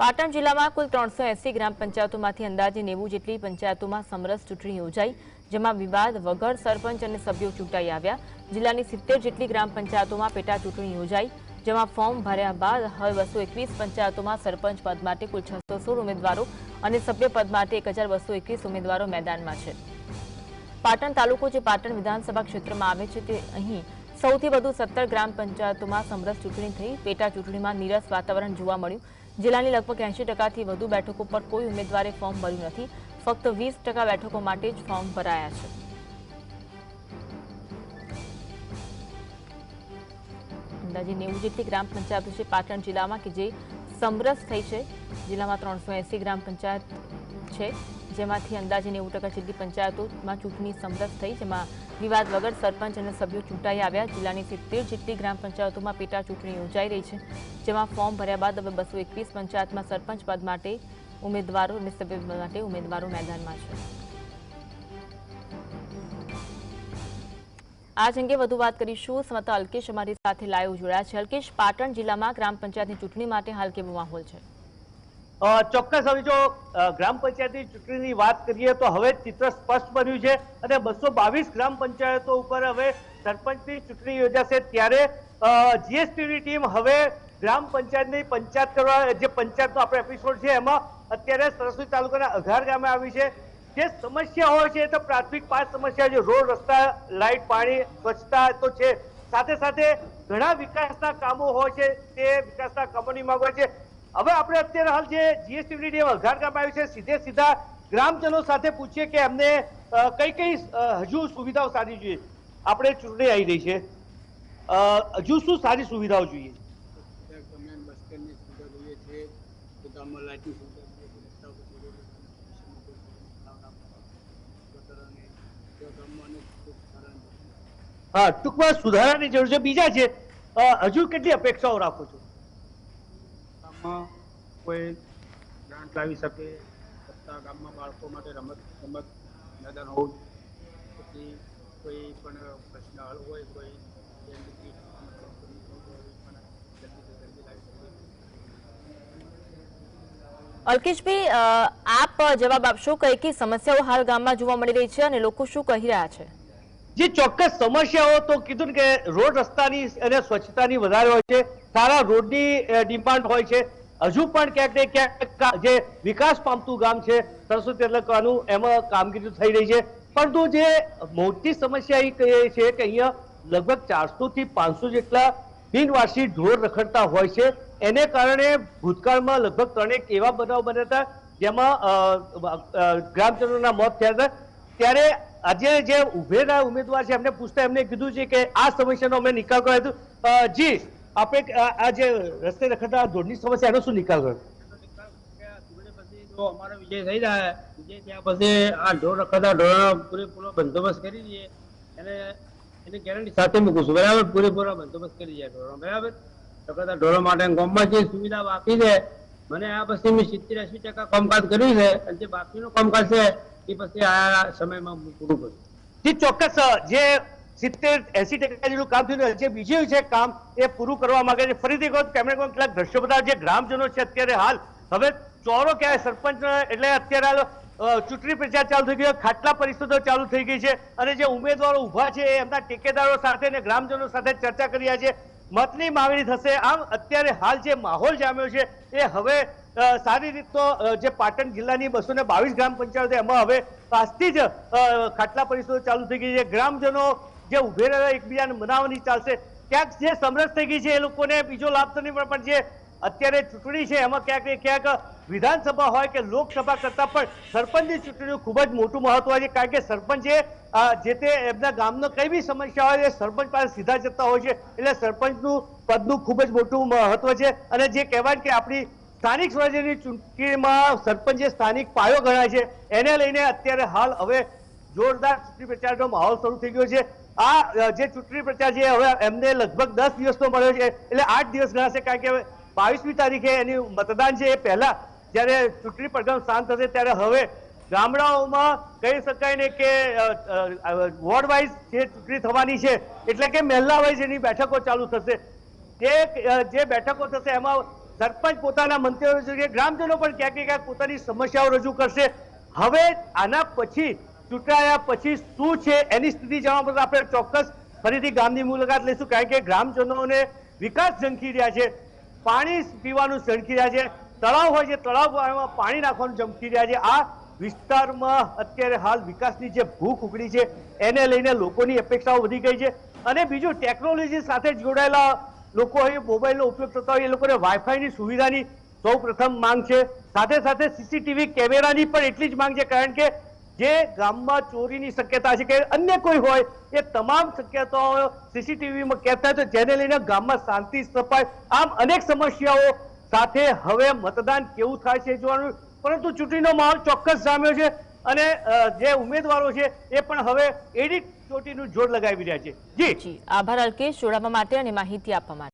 પાટણ જિલ્લામાં કુલ ત્રણસો એસી ગ્રામ પંચાયતોમાંથી અંદાજે નેવું જેટલી પંચાયતોમાં સમરસ ચૂંટણી યોજાઈ, જેમાં વિવાદ, વગર સરપંચ અને સભ્યો ચૂંટાઈ આવ્યા. જિલ્લાની સિત્તેર જેટલી ગ્રામ પંચાયતોમાં પેટા ચૂંટણી યોજાઈ, જેમાં ફોર્મ ભર્યા બાદ હવે બસો એકવીસ પંચાયતોમાં સરપંચ પદ માટે કુલ છસો સોળ ઉમેદવારો અને સભ્ય પદ માટે એક હજાર બસો એકવીસ ઉમેદવારો મેદાનમાં છે. પાટણ તાલુકો જે પાટણ વિધાનસભા ક્ષેત્રમાં આવે છે તે અહીં સૌથી વધુ સત્તર ગ્રામ પંચાયતોમાં સમરસ ચૂંટણી થઈ. પેટા ચૂંટણીમાં નીરસ વાતાવરણ જોવા મળ્યું. જિલ્લાની લગભગ એંશી ટકાથી વધુ બેઠકો પર કોઈ ઉમેદવારે ફોર્મ ભર્યું નથી. ફક્ત વીસ ટકા બેઠકો માટે જ ફોર્મ ભરાયા છે. અંદાજે નેવું જેટલી ગ્રામ પંચાયતો છે પાટણ જિલ્લામાં કે જે સમરસ થઈ છે. જિલ્લામાં ત્રણસો એંસી ગ્રામ પંચાયત છે. જેમાંથી અંદાજે નેવું ટકા જેટલી પંચાયતોમાં ચૂંટણી સમરસ થઈ, જેમાં વિવાદ વગર સરપંચ અને સભ્યો ચૂંટાઈ આવ્યા. જિલ્લાની સિત્તેર જેટલી ગ્રામ પંચાયતોમાં પેટા ચૂંટણી યોજાઈ રહી છે, જેમાં ફોર્મ ભર્યા બાદ હવે બસો એકવીસ પંચાયતમાં સરપંચ પદ માટે ઉમેદવારો અને સભ્ય માટે ઉમેદવારો મેદાનમાં છે. આજ અંગે વધુ વાત કરીશું. સમતા અલ્કેશ અમારી સાથે લાઈવ જોડાયા છે. અલ્કેશ, પાટણ જિલ્લામાં ગ્રામ પંચાયતની ચૂંટણી માટે હાલ કેવો માહોલ છે? ચોક્કસ હવે જો ગ્રામ પંચાયતની ચૂંટણીની વાત કરીએ તો હવે ચિત્ર સ્પષ્ટ બન્યું છે અને બસો બાવીસ ગ્રામ પંચાયતો ઉપર હવે સરપંચની ચૂંટણી યોજાશે ત્યારે જીએસટીની ટીમ હવે ગ્રામ પંચાયતની પંચાયત કરવા, જે પંચાયતનો આપણે એપિસોડ છે એમાં અત્યારે સરસ્વતી તાલુકાના અઘાર ગામે આવી છે. જે સમસ્યા હોય છે એ તો પ્રાથમિક પાંચ સમસ્યા છે. રોડ, રસ્તા લાઇટ પાણી, સ્વચ્છતા તો છે. સાથે સાથે ઘણા વિકાસના કામો હોય છે. તે વિકાસના કામોની માંગ હોય છે. હવે આપણે અત્યારે હાલ જે જીએસટી ટીમ અઘાર ગામ આવી છે, સીધે સીધા ગ્રામજનો સાથે પૂછીએ કે એમને કઈ કઈ હજુ સુવિધાઓ સારી જોઈએ. આપણે ચૂંટણી આવી રહી છે. હજુ શું સારી સુવિધાઓ જોઈએ. હા, ટૂંકમાં સુધારાની જરૂર છે. બીજા છે હજુ કેટલી અપેક્ષાઓ રાખો છો? ગામમાં કોઈ ગ્રાન્ટ લાવી શકે છતાં ગામમાં બાળકો માટે રમત રમત મેદાન હોવું પછી કોઈ પણ પ્રશ્ન હલ હોય કોઈ અલ્કેશભાઈ આપ જવાબ આપશો કઈ કઈ સમસ્યાઓ હાલ ગામમાં જોવા મળી રહી છે અને લોકો શું કહી રહ્યા છે? જે ચોક્કસ સમસ્યાઓ તો કીધું કે રોડ રસ્તાની અને સ્વચ્છતાની વધારે હોય છે, સારા રોડની ડિમાન્ડ હોય છે. હજુ પણ ક્યાંક ને ક્યાંક જે વિકાસ પામતું ગામ છે, સરસ્વતી તલકવાનું એમાં કામગીરી થઈ રહી છે. પરંતુ જે મોટી સમસ્યા એ છે કે અહીંયા લગભગ ચારસો થી પાંચસો જેટલા બિનવારસી ઢોર રખડતા હોય છે. એને કારણે ભૂતકાળમાં લગભગ ત્રણેક એવા બનાવ બન્યા હતા, જેમાં ગ્રામજનોના મોત થયા હતા. ત્યારે આજે જે ઉભેલા ઉમેદવાર છે, એમને પૂછતા એમને કીધું છે કે આ સમસ્યાનો અમે નિકાલ કર્યો હતો. જી આપણે આ જે રસ્તે રખડતા ઢોરની સમસ્યા, એનો શું નિકાલ કર્યો? બંદોબસ્ત કરી દઈએ અને એની ગેરંટી સાથે મૂકું છું બરાબર પૂરેપૂરો બંદોબસ્ત કરી દઈએ બરાબર રખડતા ઢોરો માટે ગામમાં જે સુવિધા આપી છે મને આ પછી મેં સિત્તેર એસી ટકા કામકાજ કર્યું છે અને જે બાકીનું કામકાજ છે એ પછી આ સમયમાં પૂરું કરું. જે ચોક્કસ, જે સિત્તેર, એસી ટકા જેટલું કામ થયું જે બીજું છે કામ એ પૂરું કરવા માંગે છે ફરીથી કહો કેમેરા કેટલાક દ્રશ્યો બધા જે ગ્રામજનો છે અત્યારે હાલ, હવે ચોરો ક્યાંય સરપંચ, એટલે અત્યારે હાલ ચૂંટણી પ્રચાર ચાલુ થઈ ગયો ખાટલા પરિષદો ચાલુ થઈ ગઈ છે, અને જે ઉમેદવારો ઊભા છે એમના ટેકેદારો સાથે અને ગ્રામજનો સાથે ચર્ચા કરી છે. મતની માંગણી થશે. આમ અત્યારે હાલ જે માહોલ જામ્યો છે, એ હવે સારી રીતનો તો જે પાટણ જિલ્લાની બસો ને બાવીસ ગ્રામ પંચાયત એમાં હવે આજથી જ ખાટલા પરિષદો ચાલુ થઈ ગઈ છે. ગ્રામજનો જે ઉભે રહેલા એકબીજાને મનાવવાની ચાલશે. ક્યાંક જે સમરસ થઈ ગઈ છે એ લોકોને બીજો લાભ તો નહીં પણ જે અત્યારે ચૂંટણી છે, એમાં ક્યાંક ક્યાંક વિધાનસભા હોય કે લોકસભા કરતા પણ સરપંચની ચૂંટણીનું ખૂબ જ મોટું મહત્વ છે. કારણ કે સરપંચે જે તે એમના ગામનો કઈ બી સમસ્યા હોય, એ સરપંચ પાસે સીધા જતા હોય છે. એટલે સરપંચનું પદનું ખૂબ જ મોટું મહત્વ છે. અને જે કહેવાય કે આપણી સ્થાનિક સ્વરાજ્યની ચૂંટણીમાં સરપંચ સ્થાનિક પાયો ગણાય છે. એને લઈને અત્યારે હાલ હવે જોરદાર ચૂંટણી પ્રચારનો માહોલ શરૂ થઈ ગયો છે. આ જે ચૂંટણી પ્રચાર છે, હવે એમને લગભગ દસ દિવસનો મળ્યો છે. એટલે આઠ દિવસ ગણાશે કારણ કે બાવીસમી તારીખે એની મતદાન છે એ પહેલા જ્યારે ચૂંટણી પરિણામ શાંત થશે ત્યારે હવે ગામડાઓમાં કહી શકાય ને કે વોર્ડ વાઇઝ જે ચૂંટણી થવાની છે, એટલે કે મહેલા વાઇઝ એની બેઠકો ચાલુ થશે. જે જે બેઠકો થશે એમાં સરપંચ પોતાના મંતવ્યો રજૂ ગ્રામજનો પણ ક્યાંક ક્યાંક પોતાની સમસ્યાઓ રજૂ કરશે. હવે આના પછી, ચૂંટાયા પછી શું છે એની સ્થિતિ જાણવા બદલ આપણે ચોક્કસ ફરીથી ગામની મુલાકાત લઈશું, કારણ કે ગ્રામજનોને વિકાસ ઝંખી રહ્યા છે, પાણી પીવાનું ઝંખી રહ્યા છે, તળાવ હોય છે તળાવમાં પાણી નાખવાનું ઝંખી રહ્યા છે. આ વિસ્તારમાં અત્યારે હાલ વિકાસની જે ભૂખ ઉગડી છે, એને લઈને લોકોની અપેક્ષાઓ વધી ગઈ છે. અને બીજું, ટેકનોલોજી સાથે જોડાયેલા લોકો અહીં મોબાઈલનો ઉપયોગ થતા હોય, એ લોકોને વાઈફાઈની સુવિધાની સૌ માંગ છે. સાથે સાથે સીસીટીવી કેમેરાની પણ એટલી જ માંગ છે, કારણ કે જે ગામમાં ચોરીની શક્યતા છે કે અન્ય કોઈ હોય, એ તમામ શક્યતાઓ સીસીટીવીમાં કેદ થાય તો જેને લઈને ગામમાં શાંતિ સ્થપાય. આમ અનેક સમસ્યાઓ સાથે હવે મતદાન કેવું થાય છે જોવાનું. પરંતુ ચૂંટણીનો માહોલ ચોક્કસ જામ્યો છે અને જે ઉમેદવારો છે, એ પણ હવે એડી ચોટીનું જોર લગાવી રહ્યા છે. જી. આભાર અલ્કેશ. જોડાવા માટે અને માહિતી આપવા માટે.